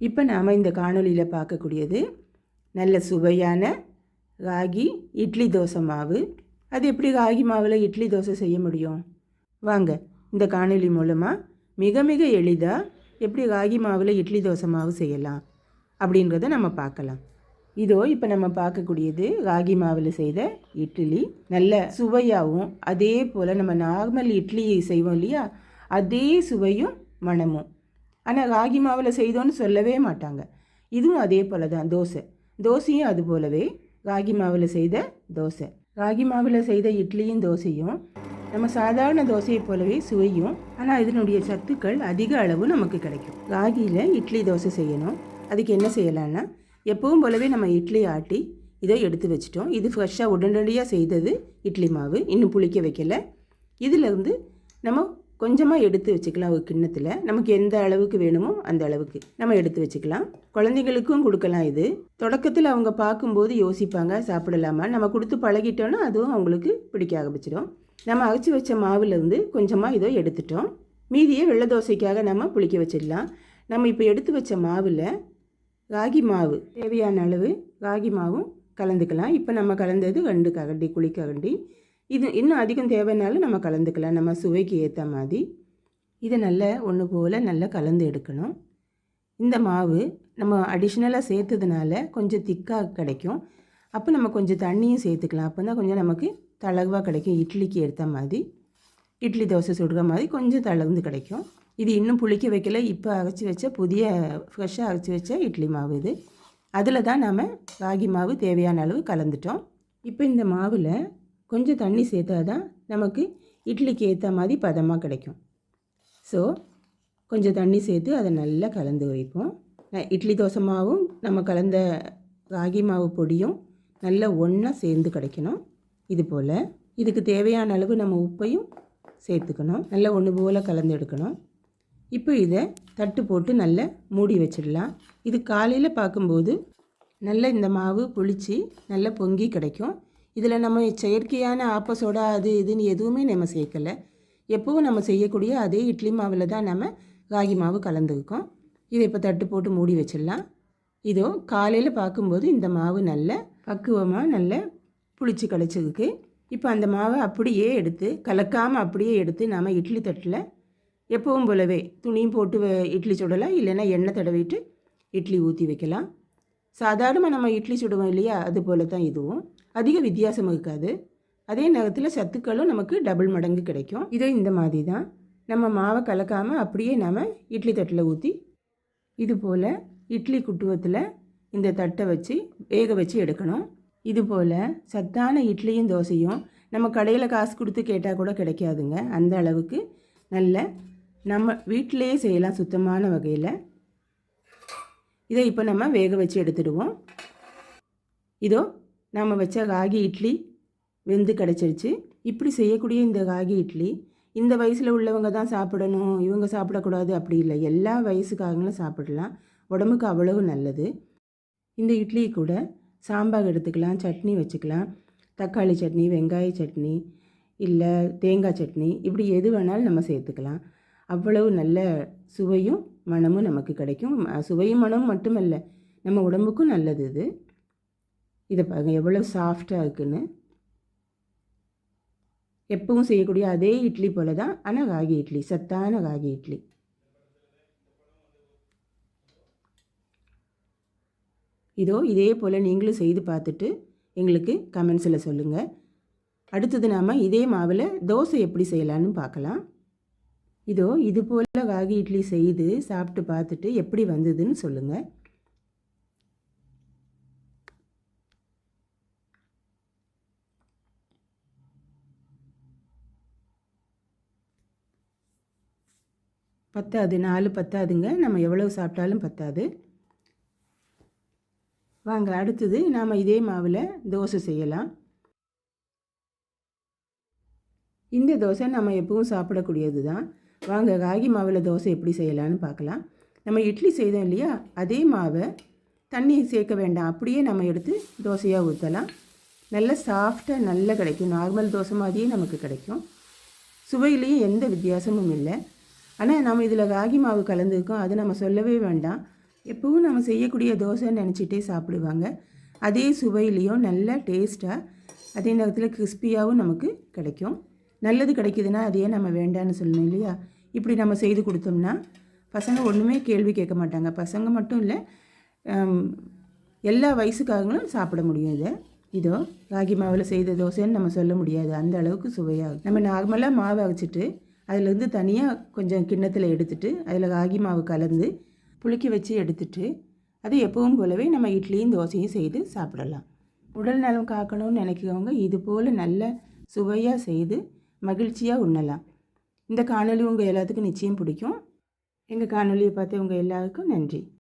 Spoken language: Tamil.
இப்போ நாம் இந்த காணொலியில் பார்க்கக்கூடியது நல்ல சுவையான ராகி இட்லி தோசை மாவு. அது எப்படி ராகி மாவில் இட்லி தோசை செய்ய முடியும்? வாங்க இந்த காணொலி மூலமாக மிக மிக எளிதாக எப்படி ராகி மாவில் இட்லி தோசை மாவு செய்யலாம் அப்படின்றத நம்ம பார்க்கலாம். இதோ இப்போ நம்ம பார்க்கக்கூடியது ராகி மாவில் செய்த இட்லி. நல்ல சுவையாகவும் அதே போல் நம்ம நார்மல் இட்லி செய்வோம் இல்லையா? அதே சுவையும் மணமும். ஆனால் ராகி மாவில் செய்தோன்னு சொல்லவே மாட்டாங்க. இதுவும் அதே போல் தான் தோசை. தோசையும் அது போலவே ராகி மாவில் செய்த தோசை. ராகி மாவில் செய்த இட்லியும் தோசையும் நம்ம சாதாரண தோசையை போலவே சுவையும் ஆனால் இதனுடைய சத்துக்கள் அதிக அளவு நமக்கு கிடைக்கும். ராகியில் இட்லி தோசை செய்யணும். அதுக்கு என்ன செய்யலான்னா எப்பவும் போலவே நம்ம இட்லி ஆட்டி இதை எடுத்து வச்சிட்டோம். இது ஃப்ரெஷ்ஷாக உடனடியாக செய்தது இட்லி மாவு. இன்னும் புளிக்க வைக்கல. இதிலேருந்து நம்ம கொஞ்சமாக எடுத்து வச்சுக்கலாம் ஒரு கிண்ணத்தில். நமக்கு எந்த அளவுக்கு வேணுமோ அந்த அளவுக்கு நம்ம எடுத்து வச்சுக்கலாம். குழந்தைங்களுக்கும் கொடுக்கலாம் இது. தொடக்கத்தில் அவங்க பார்க்கும்போது யோசிப்பாங்க சாப்பிடலாமா? நம்ம கொடுத்து பழகிட்டோன்னா அதுவும் அவங்களுக்கு பிடிக்க ஆரம்பிச்சிடும். நம்ம அரைச்சி வச்ச மாவுலேருந்து கொஞ்சமாக இதோ எடுத்துட்டோம். மீதியை வெள்ளை தோசைக்காக நம்ம புளிக்க வச்சிடலாம். நம்ம இப்போ எடுத்து வச்ச மாவில் ராகி மாவு தேவையான அளவு ராகி மாவும் கலந்துக்கலாம். இப்போ நம்ம கலந்தது ரெண்டு கரண்டி குழி கரண்டி. இது இன்னும் அதிகம் தேவைனாலும் நம்ம கலந்துக்கலாம். நம்ம சுவைக்கு ஏற்ற மாதிரி. இதை நல்லா ஒன்று போல் நல்லா கலந்து எடுக்கணும். இந்த மாவு நம்ம அடிஷ்னலாக சேர்த்ததுனால கொஞ்சம் திக்காக கிடைக்கும். அப்போ நம்ம கொஞ்சம் தண்ணியும் சேர்த்துக்கலாம். அப்போ தான் கொஞ்சம் நமக்கு தளர்வாக கிடைக்கும். இட்லிக்கு ஏற்ற மாதிரி. இட்லி தோசை சுடுற மாதிரி கொஞ்சம் தளர்ந்து கிடைக்கும். இது இன்னும் புளிக்க வைக்கல. இப்போ அரைச்சி வச்ச புதிய ஃப்ரெஷ்ஷாக அரைச்சி வச்ச இட்லி மாவு இது. அதில் தான் நாம் ராகி மாவு தேவையான அளவு கலந்துட்டோம். இப்போ இந்த மாவில் கொஞ்சம் தண்ணி சேர்த்தா தான் நமக்கு இட்லிக்கு ஏற்ற மாதிரி பதமாக கிடைக்கும். ஸோ கொஞ்சம் தண்ணி சேர்த்து அதை நல்லா கலந்து வைப்போம் இட்லி தோசை மாவும் நம்ம கலந்த ராகி மாவு பொடியும் நல்லா ஒன்றா சேர்ந்து கிடைக்கணும். இது போல் இதுக்கு தேவையான அளவு நம்ம உப்பையும் சேர்த்துக்கணும். நல்லா ஒன்று போல் கலந்து எடுக்கணும். இப்போ இதை தட்டு போட்டு நல்லா மூடி வச்சிடலாம். இது காலையில் பார்க்கும்போது நல்ல இந்த மாவு புளிச்சு நல்லா பொங்கி கிடைக்கும். இதில் நம்ம செயற்கையான ஆப்பசோடா அது இதுன்னு எதுவுமே நம்ம சேர்க்கலை. எப்பவும் நம்ம செய்யக்கூடிய அதே இட்லி மாவில் தான் நம்ம ராகி மாவு கலந்துருக்கோம். இதை இப்போ தட்டு போட்டு மூடி வச்சிடலாம். இதோ காலையில் பார்க்கும்போது இந்த மாவு நல்ல பக்குவமாக நல்ல புளிச்சு கிடச்சிருக்கு இப்போ அந்த மாவை அப்படியே எடுத்து கலக்காமல் அப்படியே எடுத்து நாம் இட்லி தட்டில் எப்பவும் போலவே துணியும் போட்டு வ- இட்லி சுடலாம். இல்லைன்னா எண்ணெய் தடவிட்டு இட்லி ஊற்றி வைக்கலாம். சாதாரணமாக நம்ம இட்லி சுடுவோம் இல்லையா? அது போல தான் இதுவும். அதிக வித்தியாசம் இருக்காது. அதே நேரத்தில் சத்துக்களும் நமக்கு டபுள் மடங்கு கிடைக்கும். இதோ இந்த மாதிரி தான். நம்ம மாவை கலக்காமல் அப்படியே நாம் இட்லி தட்டில் ஊற்றி இது போல் இட்லி குட்டுவத்தில் இந்த தட்டை வச்சு வேக வச்சு எடுக்கணும். இது போல் சத்தான இட்லியும் தோசையும் நம்ம கடையில் காசு கொடுத்து கேட்டால் கூட கிடைக்காதுங்க. அந்த அளவுக்கு நல்ல நம்ம வீட்டிலேயே செய்யலாம் சுத்தமான வகையில். இதை இப்போ நம்ம வேக வச்சு எடுத்துடுவோம். இதோ நாம் வச்ச ராகி இட்லி வெந்து கிடச்சிருச்சு. இப்படி செய்யக்கூடிய இந்த ராகி இட்லி இந்த வயசில் உள்ளவங்க தான் சாப்பிடணும் இவங்க சாப்பிடக்கூடாது அப்படி இல்லை. எல்லா வயசுக்காரங்களும் சாப்பிடலாம். உடம்புக்கு அவ்வளவு நல்லது. இந்த இட்லி கூட சாம்பார் எடுத்துக்கலாம் சட்னி வச்சுக்கலாம். தக்காளி சட்னி வெங்காய சட்னி இல்லை தேங்காய் சட்னி இப்படி எது வேணாலும் நம்ம சேர்த்துக்கலாம். அவ்வளவு நல்ல சுவையும் மணமும் நமக்கு கிடைக்கும். சுவையும் மனமும் மட்டுமல்ல நம்ம உடம்புக்கும் நல்லது இது. இதை பாருங்க எவ்வளோ சாஃப்டாக இருக்குன்னு. எப்பவும் செய்யக்கூடிய அதே இட்லி போல தான் ஆனால் ராகி இட்லி சத்தான ராகி இட்லி. இதோ இதே போல் நீங்களும் செய்து பார்த்துட்டு எங்களுக்கு கமெண்ட்ஸில் சொல்லுங்கள் அடுத்தது நாம் இதே மாவில் தோசை எப்படி செய்யலான்னு பார்க்கலாம். இதோ இது போல் ராகி இட்லி செய்து சாப்பிட்டு பார்த்துட்டு எப்படி வந்ததுன்னு சொல்லுங்கள் பத்தாது நாலு பத்தாதுங்க. நம்ம எவ்வளவு சாப்பிட்டாலும் பத்தாது. வாங்க அடுத்தது நாம் இதே மாவில் தோசை செய்யலாம். இந்த தோசை நம்ம எப்பவும் சாப்பிடக்கூடியது தான் வாங்க ராகி மாவில் தோசை எப்படி செய்யலாம்னு பார்க்கலாம். நம்ம இட்லி செய்தோம் இல்லையா? அதே மாவை தண்ணி சேர்க்க வேண்டாம். அப்படியே நம்ம எடுத்து தோசையாக ஊற்றலாம் நல்ல சாஃப்டாக நல்லா கிடைக்கும். நார்மல் தோசை மாதிரியே நமக்கு கிடைக்கும். சுவையிலையும் எந்த வித்தியாசமும் இல்லை. ஆனால் நம்ம இதில் ராகி மாவு கலந்துருக்கோம். அது நம்ம சொல்லவே வேண்டாம். எப்பவும் நம்ம செய்யக்கூடிய தோசைன்னு நினச்சிட்டே சாப்பிடுவாங்க. அதே சுவையிலையும் நல்ல டேஸ்ட்டாக அதே நேரத்தில் கிறிஸ்பியாகவும் நமக்கு கிடைக்கும். நல்லது கிடைக்குதுன்னா அதையே நம்ம வேண்டான்னு சொல்லணும் இல்லையா? இப்படி நம்ம செய்து கொடுத்தோம்னா பசங்க ஒன்றுமே கேள்வி கேட்க மாட்டாங்க. பசங்க மட்டும் இல்லை எல்லா வயசுக்காரங்களும் சாப்பிட முடியும் இதை இதோ ராகி மாவில் செய்த தோசைன்னு நம்ம சொல்ல முடியாது. அந்த அளவுக்கு சுவையாகும் நம்ம நார்மலாக மாவு அரைச்சிட்டு அதுலேருந்து தனியாக கொஞ்சம் கிண்ணத்தில் எடுத்துட்டு அதில் ராகி மாவு கலந்து புளிக்க வச்சு எடுத்துட்டு அது எப்பவும் போலவே நம்ம இட்லியும் தோசையும் செய்து சாப்பிடலாம். உடல் நலம் காக்கணும்னு நினைக்கிறவங்க இது போல் நல்ல சுவையாக செய்து மகிழ்ச்சியாக உண்ணலாம். இந்த காணொலி உங்கள் எல்லாத்துக்கும் நிச்சயம் பிடிக்கும். எங்கள் காணொலியை பார்த்து உங்கள் எல்லாருக்கும் நன்றி.